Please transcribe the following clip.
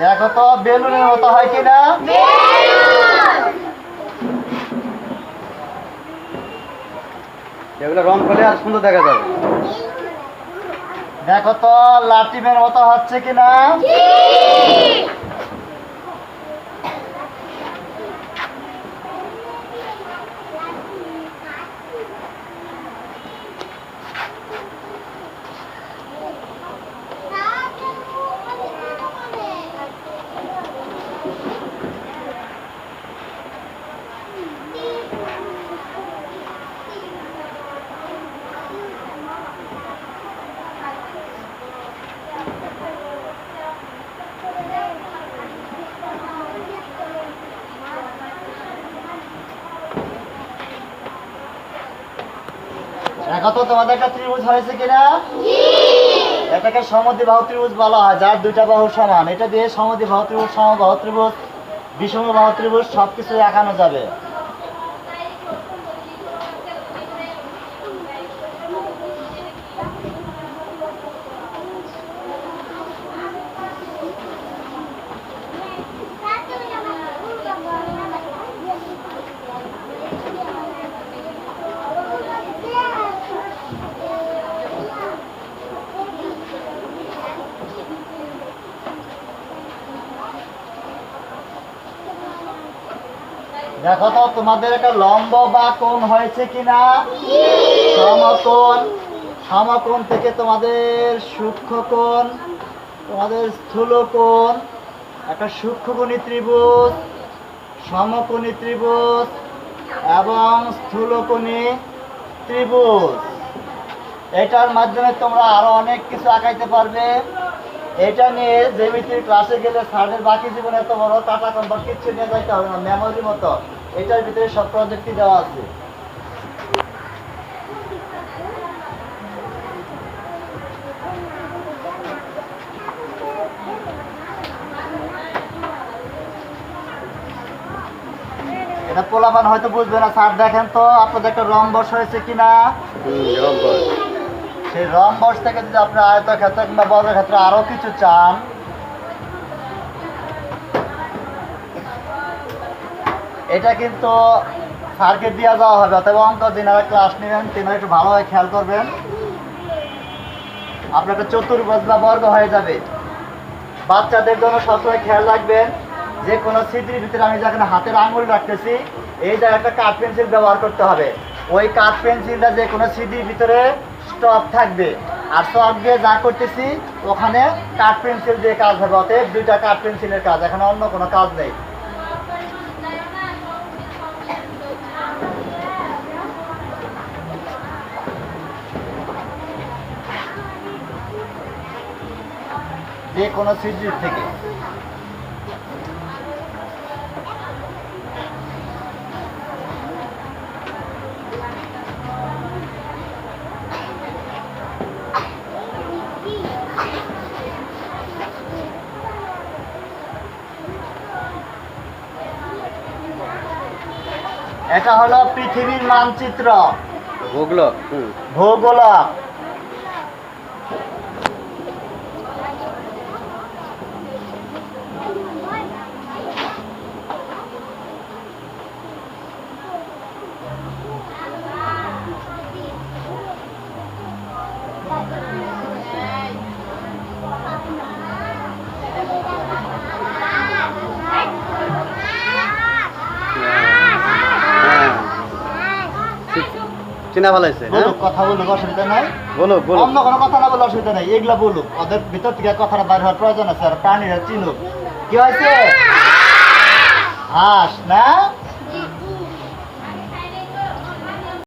দেখো তো, বেলুনের মতো হয় কিনা? এগুলো রং করলে আর সুন্দর দেখা যাবে। দেখো তো লাটিমের মতো হচ্ছে কিনা? তো তোমাদের একটা ত্রিভুজ হয়েছে কিনা? এটাকে সমদ্বিবাহু ত্রিভুজ বলা হয় যার দুইটা বাহু সমান। এটা দিয়ে সমদ্বিবাহু ত্রিভুজ সমবাহু ত্রিভুজ বিষমবাহু ত্রিভুজ সবকিছু দেখানো যাবে। দেখো তো, তোমাদের একটা লম্ব বা কোণ হয়েছে কিনা? সমকোণ। সমকোণ থেকে তোমাদের সূক্ষ্ম কোণ, তোমাদের স্থূল কোণ, একটা সূক্ষ্মকোণী ত্রিভুজ, সমকোণী ত্রিভুজ এবং স্থূলকোণী ত্রিভুজ। এটার মাধ্যমে তোমরা আরও অনেক কিছু আঁকাইতে পারবে। এটা নিয়ে জ্যামিতির ক্লাসে গেলে স্যারদের বাকি জীবনে এত বড় টাটা কম্পাস কিচ্ছু নিয়ে যাইতে হবে না মেমোরির মতো। এটার ভিতরে সব প্রজেক্টই দেওয়া আছে। এটা পোলাপান হয়তো বুঝবে না। স্যার দেখেন তো আপনাদের একটা রম্বস হয়েছে কিনা? সেই রম্বস থেকে যদি আপনি আয়তক্ষেত্র কিংবা বর্গক্ষেত্র আরও কিছু চান এটা কিন্তু স্যারকে দিয়ে দেওয়া হবে। অথবা অঙ্ক যিনারা ক্লাস নেবেন তিনারা একটু ভালোভাবে খেয়াল করবেন। আপনার একটা বা বর্গ হয়ে যাবে। বাচ্চাদের জন্য সবসময় খেয়াল রাখবেন, যে কোনো স্মৃতির ভিতরে আমি যেখানে হাতের আঙুল রাখতেছি, এই জায়গায় একটা কাঠ পেন্সিল ব্যবহার করতে হবে। ওই কাঠ পেন্সিলটা যে কোনো স্মৃতির ভিতরে স্টপ থাকবে। আর স্টপ দিয়ে যা করতেছি, ওখানে কাঠ পেন্সিল দিয়ে কাজ হবে। অতএব দুইটা কাঠ পেন্সিলের কাজ। এখানে অন্য কোনো কাজ নেই। যে কোনো স্মৃতির থেকে। এটা হলো পৃথিবীর মানচিত্র। ভোগলো। ভূগোলক। চিনা ভালাইছে হ্যাঁ? কথা বলুক অসুবিধা নাই। বলো বলো অন্য কোনো কথা না বলে অসুবিধা নাই এগুলা বলো ওদের ভিতর থেকে কথাটা বাইর হওয়ার প্রয়োজন আছে আর প্রাণীরা চিনুক। কি হয়েছে? হাস না?